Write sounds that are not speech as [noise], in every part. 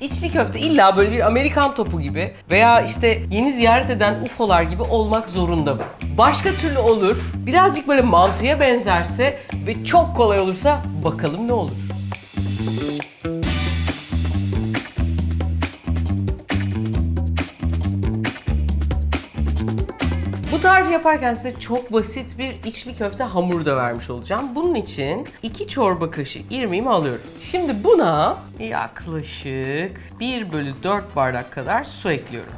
İçli köfte illa böyle bir Amerikan topu gibi veya işte yeni ziyaret eden UFO'lar gibi olmak zorunda mı? Başka türlü olur. Birazcık böyle mantıya benzerse ve çok kolay olursa bakalım ne olur. Tarifi yaparken size çok basit bir içli köfte hamuru da vermiş olacağım. Bunun için 2 çorba kaşığı irmiğimi alıyorum. Şimdi buna yaklaşık 1 bölü 4 bardak kadar su ekliyorum.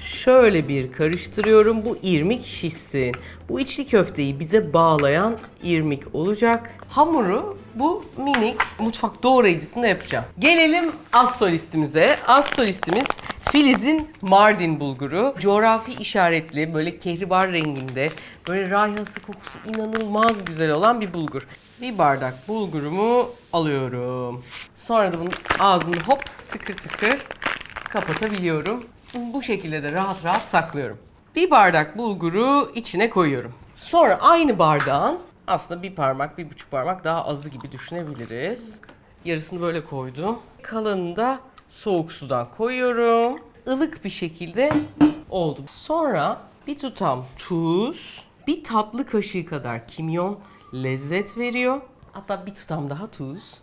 Şöyle bir karıştırıyorum. Bu irmik şişsin. Bu içli köfteyi bize bağlayan irmik olacak. Hamuru bu minik mutfak doğrayıcısında yapacağım. Gelelim az solistimize. Az solistimiz Filiz'in Mardin bulguru. Coğrafi işaretli, böyle kehribar renginde, böyle rayhası kokusu inanılmaz güzel olan bir bulgur. Bir bardak bulgurumu alıyorum. Sonra da bunun ağzını hop tıkır tıkır kapatabiliyorum. Bu şekilde de rahat rahat saklıyorum. Bir bardak bulguru içine koyuyorum. Sonra aynı bardağın aslında bir parmak, bir buçuk parmak daha azı gibi düşünebiliriz. Yarısını böyle koydum. Kalanını da soğuk sudan koyuyorum. Ilık bir şekilde oldu. Sonra bir tutam tuz, bir tatlı kaşığı kadar kimyon lezzet veriyor. Hatta bir tutam daha tuz,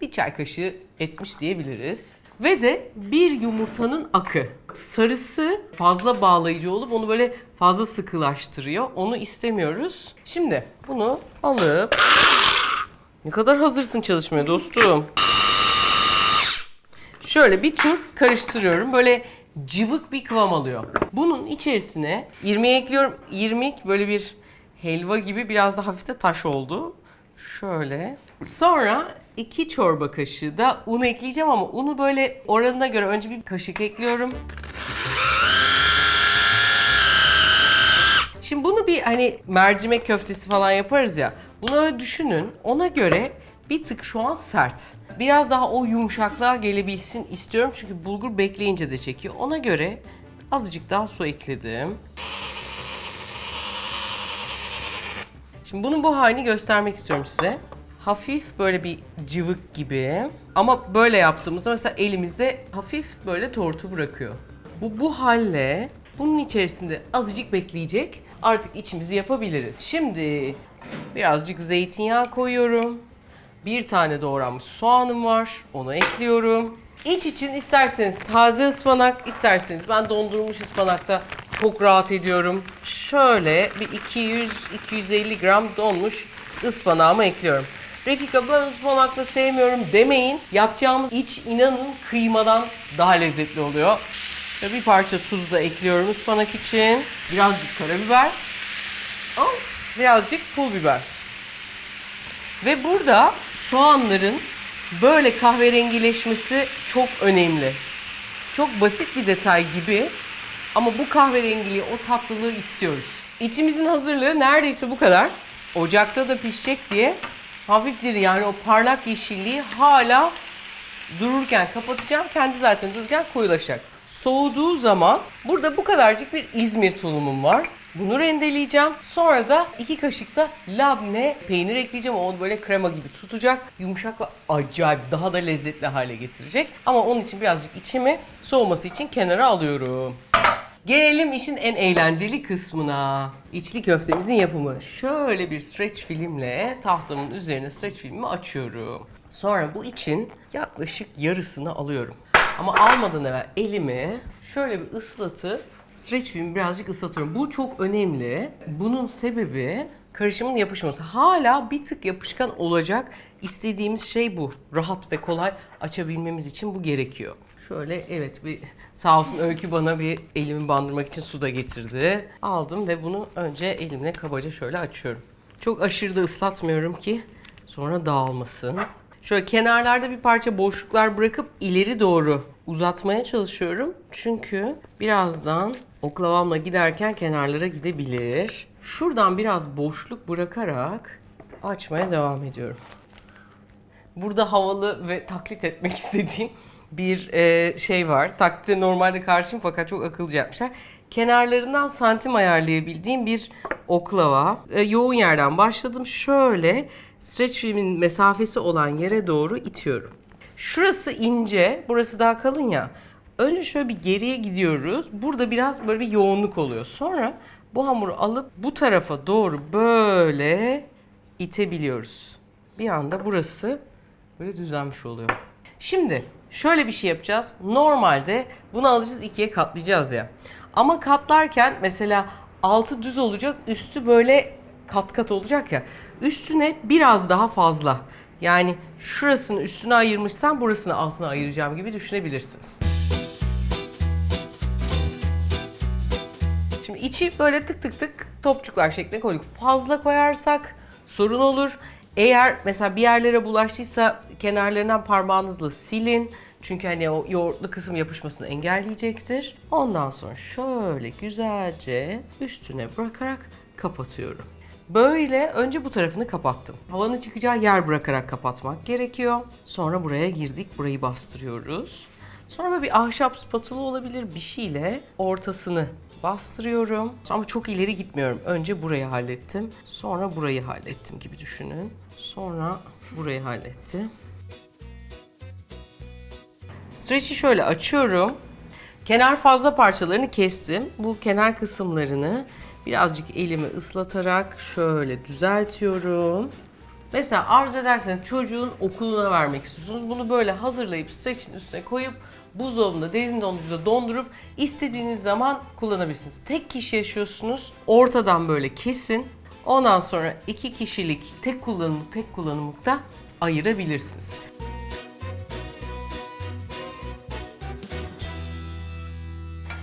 bir çay kaşığı etmiş diyebiliriz. Ve de bir yumurtanın akı. Sarısı fazla bağlayıcı olup onu böyle fazla sıkılaştırıyor. Onu istemiyoruz. Şimdi bunu alıp... Ne kadar hazırsın çalışmaya dostum. Şöyle bir tur karıştırıyorum. Böyle cıvık bir kıvam alıyor. Bunun içerisine irmiği ekliyorum. İrmik böyle bir helva gibi biraz da hafif de taş oldu. Şöyle. Sonra iki çorba kaşığı da un ekleyeceğim ama unu böyle oranına göre önce bir kaşık ekliyorum. Şimdi bunu bir hani mercimek köftesi falan yaparız ya. Bunu öyle düşünün. Ona göre bir tık şu an sert. Biraz daha o yumuşaklığa gelebilsin istiyorum. Çünkü bulgur bekleyince de çekiyor. Ona göre azıcık daha su ekledim. Şimdi bunun bu halini göstermek istiyorum size. Hafif böyle bir cıvık gibi. Ama böyle yaptığımızda mesela elimizde hafif böyle tortu bırakıyor. Bu bu halle bunun içerisinde azıcık bekleyecek. Artık içimizi yapabiliriz. Şimdi birazcık zeytinyağı koyuyorum. Bir tane doğranmış soğanım var. Onu ekliyorum. İç için isterseniz taze ıspanak, isterseniz ben dondurulmuş ıspanakta çok rahat ediyorum. Şöyle bir 200-250 gram donmuş ıspanağımı ekliyorum. Rekika ben ıspanakla sevmiyorum demeyin. Yapacağımız iç inanın kıymadan daha lezzetli oluyor. Ve bir parça tuz da ekliyorum ıspanak için. Birazcık karabiber. Oh, Birazcık pul biber. Ve burada soğanların böyle kahverengileşmesi çok önemli. Çok basit bir detay gibi ama bu kahverengiliği, o tatlılığı istiyoruz. İçimizin hazırlığı neredeyse bu kadar. Ocakta da pişecek diye hafiftir yani o parlak yeşilliği hala dururken kapatacağım. Kendi zaten dururken koyulaşacak. Soğuduğu zaman burada bu kadarcık bir İzmir tulumum var. Bunu rendeleyeceğim. Sonra da iki kaşık da labne peynir ekleyeceğim. Onu böyle krema gibi tutacak. Yumuşak ve acayip daha da lezzetli hale getirecek. Ama onun için birazcık içimi soğuması için kenara alıyorum. Gelelim işin en eğlenceli kısmına. İçli köftemizin yapımı. Şöyle bir streç filmle tahtamın üzerine streç filmimi açıyorum. Sonra bu için yaklaşık yarısını alıyorum. Ama almadan evvel elimi şöyle bir ıslatıp streç filmi birazcık ıslatıyorum. Bu çok önemli. Bunun sebebi karışımın yapışması. Hala bir tık yapışkan olacak. İstediğimiz şey bu. Rahat ve kolay açabilmemiz için bu gerekiyor. Şöyle evet bir sağ olsun Öykü bana bir elimi bandırmak için su da getirdi. Aldım ve bunu önce elimle kabaca şöyle açıyorum. Çok aşırı da ıslatmıyorum ki sonra dağılmasın. Şöyle kenarlarda bir parça boşluklar bırakıp ileri doğru uzatmaya çalışıyorum. Çünkü birazdan oklavamla giderken kenarlara gidebilir. Şuradan biraz boşluk bırakarak açmaya devam ediyorum. Burada havalı ve taklit etmek [laughs] istediğim bir e, şey var. Taklite normalde karşıyım fakat çok akıllıca yapmışlar. Kenarlarından santim ayarlayabildiğim bir oklava. E, yoğun yerden başladım. Şöyle streç filmin mesafesi olan yere doğru itiyorum. Şurası ince, burası daha kalın ya. Önce şöyle bir geriye gidiyoruz. Burada biraz böyle bir yoğunluk oluyor. Sonra bu hamuru alıp bu tarafa doğru böyle itebiliyoruz. Bir anda burası böyle düzlenmiş oluyor. Şimdi şöyle bir şey yapacağız. Normalde bunu alacağız ikiye katlayacağız ya. Ama katlarken mesela altı düz olacak, üstü böyle kat kat olacak ya. Üstüne biraz daha fazla. Yani şurasını üstüne ayırmışsam burasını altına ayıracağım gibi düşünebilirsiniz. İçi böyle tık tık tık topçuklar şeklinde koyduk. Fazla koyarsak sorun olur. Eğer mesela bir yerlere bulaştıysa kenarlarından parmağınızla silin. Çünkü hani o yoğurtlu kısım yapışmasını engelleyecektir. Ondan sonra şöyle güzelce üstüne bırakarak kapatıyorum. Böyle önce bu tarafını kapattım. Havanın çıkacağı yer bırakarak kapatmak gerekiyor. Sonra buraya girdik, burayı bastırıyoruz. Sonra böyle bir ahşap spatula olabilir bir şeyle ortasını bastırıyorum. Ama çok ileri gitmiyorum. Önce burayı hallettim. Sonra burayı hallettim gibi düşünün. Sonra burayı hallettim. Stretch'i şöyle açıyorum. Kenar fazla parçalarını kestim. Bu kenar kısımlarını birazcık elimi ıslatarak şöyle düzeltiyorum. Mesela arzu ederseniz çocuğun okuluna vermek istiyorsunuz. Bunu böyle hazırlayıp streçin üstüne koyup buzdolabında, derin dondurucuda dondurup istediğiniz zaman kullanabilirsiniz. Tek kişi yaşıyorsunuz. Ortadan böyle kesin. Ondan sonra iki kişilik tek kullanımlık tek kullanımlıkta ayırabilirsiniz.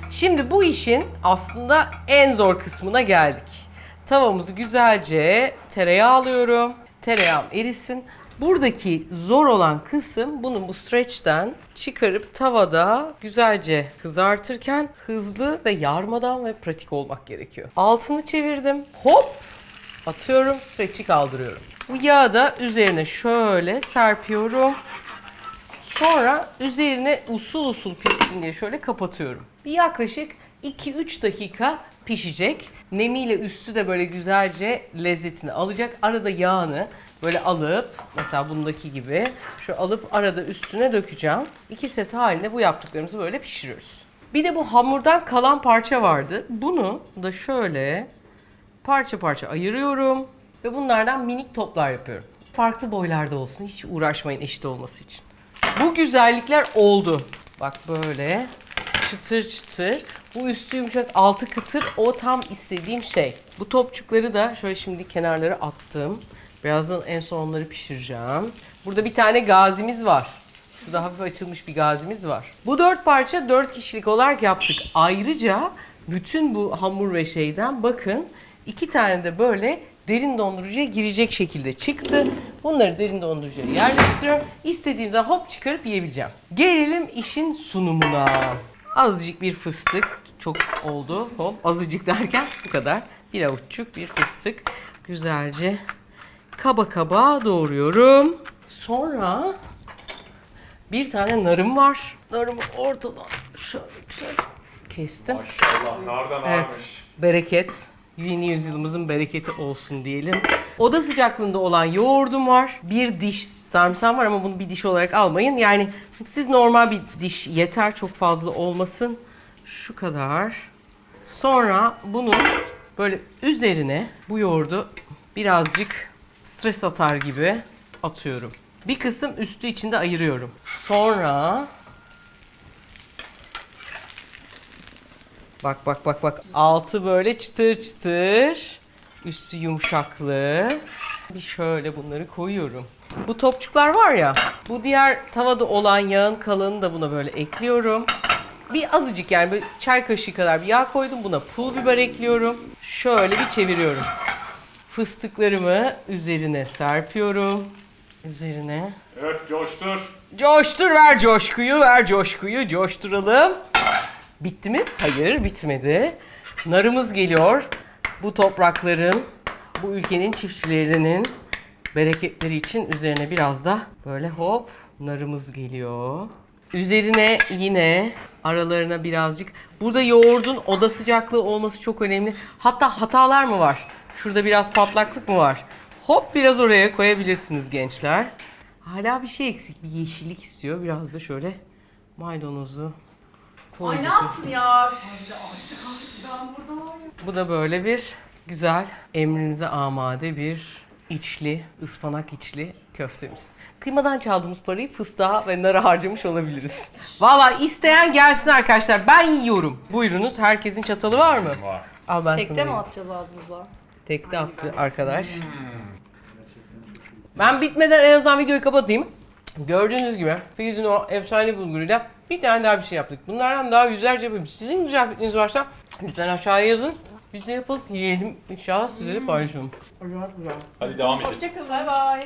Şimdi bu işin aslında en zor kısmına geldik. Tavamızı güzelce tereyağı alıyorum. Tereyağım erisin. Buradaki zor olan kısım bunu bu stretch'ten çıkarıp tavada güzelce kızartırken hızlı ve yarmadan ve pratik olmak gerekiyor. Altını çevirdim. Hop atıyorum. Stretch'i kaldırıyorum. Bu yağı da üzerine şöyle serpiyorum. Sonra üzerine usul usul pişsin diye şöyle kapatıyorum. Bir yaklaşık 2-3 dakika pişecek. Nemiyle üstü de böyle güzelce lezzetini alacak. Arada yağını böyle alıp mesela bundaki gibi şu alıp arada üstüne dökeceğim. İki set halinde bu yaptıklarımızı böyle pişiriyoruz. Bir de bu hamurdan kalan parça vardı. Bunu da şöyle parça parça ayırıyorum ve bunlardan minik toplar yapıyorum. Farklı boylarda olsun. Hiç uğraşmayın eşit olması için. Bu güzellikler oldu. Bak böyle çıtır çıtır. Bu üstü yumuşak, altı kıtır. O tam istediğim şey. Bu topçukları da şöyle şimdi kenarlara attım. Birazdan en son onları pişireceğim. Burada bir tane gazimiz var. Şurada hafif açılmış bir gazimiz var. Bu dört parça dört kişilik olarak yaptık. Ayrıca bütün bu hamur ve şeyden bakın iki tane de böyle derin dondurucuya girecek şekilde çıktı. Bunları derin dondurucuya yerleştiriyorum. İstediğim zaman hop çıkarıp yiyebileceğim. Gelelim işin sunumuna. Azıcık bir fıstık. Çok oldu. Hop azıcık derken bu kadar. Bir avuççuk bir fıstık. Güzelce kaba kaba doğruyorum. Sonra bir tane narım var. Narımı ortadan şöyle güzel kestim. Maşallah nereden Evet. varmış? Bereket. Yeni yüzyılımızın bereketi olsun diyelim. Oda sıcaklığında olan yoğurdum var. Bir diş sarımsağım var ama bunu bir diş olarak almayın. Yani siz normal bir diş yeter çok fazla olmasın. Şu kadar. Sonra bunun böyle üzerine bu yoğurdu birazcık stres atar gibi atıyorum. Bir kısım üstü içinde ayırıyorum. Sonra Bak bak bak bak. Altı böyle çıtır çıtır. Üstü yumuşaklı. Bir şöyle bunları koyuyorum. Bu topçuklar var ya. Bu diğer tavada olan yağın kalanını da buna böyle ekliyorum. Bir azıcık yani böyle çay kaşığı kadar bir yağ koydum. Buna pul biber ekliyorum. Şöyle bir çeviriyorum. Fıstıklarımı üzerine serpiyorum. Üzerine. Öf coştur. Coştur ver coşkuyu, ver coşkuyu, coşturalım. Bitti mi? Hayır, bitmedi. Narımız geliyor. Bu toprakların, bu ülkenin çiftçilerinin bereketleri için üzerine biraz da böyle hop narımız geliyor. Üzerine yine aralarına birazcık burada yoğurdun oda sıcaklığı olması çok önemli. Hatta hatalar mı var? Şurada biraz patlaklık mı var? Hop biraz oraya koyabilirsiniz gençler. Hala bir şey eksik. Bir yeşillik istiyor. Biraz da şöyle maydanozu Ay koyduk. ne yaptın ya? Ben burada var ya. Bu da böyle bir güzel emrimize amade bir içli, ıspanak içli köftemiz. Kıymadan çaldığımız parayı fıstığa ve nara harcamış olabiliriz. Valla isteyen gelsin arkadaşlar. Ben yiyorum. Buyurunuz. Herkesin çatalı var mı? Var. Al ben Tekte sana mi vereyim. atacağız ağzımıza? Tekte attı arkadaş. Ben bitmeden en azından videoyu kapatayım. Gördüğünüz gibi Filiz'in o efsane bulguruyla bir tane daha bir şey yaptık. Bunlardan daha yüzlerce yapayım. Sizin güzel fikriniz varsa lütfen aşağıya yazın. Biz de yapalım, yiyelim. İnşallah sizle de paylaşalım. Hadi devam edelim. Hoşçakalın. Bay bay.